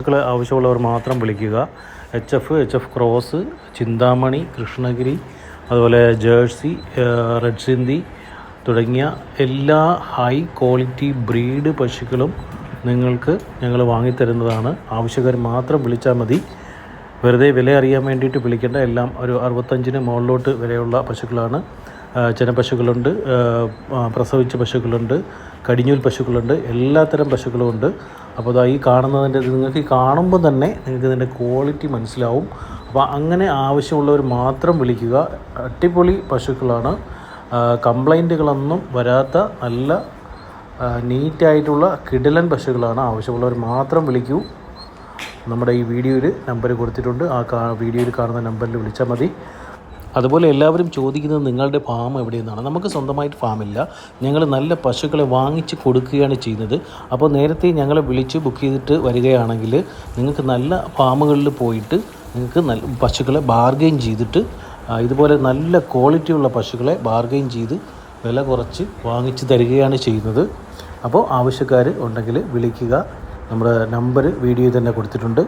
പശുക്കൾ ആവശ്യമുള്ളവർ മാത്രം വിളിക്കുക. H F H F cross Chintamani Krishnagiri അതുപോലെ ജേഴ്സി റെഡ് സിന്ധി തുടങ്ങിയ എല്ലാ ഹൈ ക്വാളിറ്റി ബ്രീഡ് പശുക്കളും നിങ്ങൾക്ക് ഞങ്ങൾ വാങ്ങിത്തരുന്നതാണ്. ആവശ്യക്കാർ മാത്രം വിളിച്ചാൽ മതി. വെറുതെ വില അറിയാൻ വേണ്ടിയിട്ട് വിളിക്കേണ്ട എല്ലാം ഒരു അറുപത്തഞ്ചിന് മുകളിലോട്ട് വിലയുള്ള പശുക്കളാണ്. ചില ആ, പ്രസവിച്ച പശുക്കളുണ്ട്. കടിഞ്ഞൂൽ പശുക്കളുണ്ട് എല്ലാത്തരം പശുക്കളും ഉണ്ട്. അപ്പോൾ അതാ ഈ കാണുന്നതിന്റെ നിങ്ങൾക്ക് ഈ കാണുമ്പോൾ തന്നെ നിങ്ങൾക്ക് ഇതിന്റെ ക്വാളിറ്റി മനസ്സിലാവും. അപ്പോൾ അങ്ങനെ ആവശ്യമുള്ളവർ മാത്രം വിളിക്കുക. അടിപൊളി പശുക്കളാണ്. കംപ്ലൈന്റുകളൊന്നും വരാത്ത നല്ല നീറ്റായിട്ടുള്ള കിടലൻ പശുക്കളാണ് ആവശ്യമുള്ളവർ മാത്രം വിളിക്കൂ. നമ്മുടെ ഈ വീഡിയോയിൽ നമ്പർ കൊടുത്തിട്ടുണ്ട്. ആ വീഡിയോയിൽ കാണുന്ന നമ്പറിൽ വിളിച്ചാൽ മതി. അതുപോലെ എല്ലാവരും ചോദിക്കുന്നത് നിങ്ങളുടെ ഫാം എവിടെയെന്നാണ്. നമുക്ക് സ്വന്തമായിട്ട് ഫാമില്ല. ഞങ്ങൾ നല്ല പശുക്കളെ വാങ്ങിച്ച് കൊടുക്കുകയാണ് ചെയ്യുന്നത്. അപ്പോൾ നേരത്തെ ഞങ്ങളെ വിളിച്ച് ബുക്ക് ചെയ്തിട്ട് വരികയാണെങ്കിൽ നിങ്ങൾക്ക് നല്ല ഫാമുകളിൽ പോയിട്ട് നിങ്ങൾക്ക് നല്ല പശുക്കളെ ബാർഗെയിൻ ചെയ്തിട്ട് ഇതുപോലെ നല്ല ക്വാളിറ്റി ഉള്ള പശുക്കളെ ബാർഗെയിൻ ചെയ്ത് വില കുറച്ച് വാങ്ങിച്ച് തരികയാണ് ചെയ്യുന്നത്. അപ്പോൾ ആവശ്യക്കാർ ഉണ്ടെങ്കിൽ വിളിക്കുക. നമ്മുടെ നമ്പർ വീഡിയോയിൽ തന്നെ കൊടുത്തിട്ടുണ്ട്.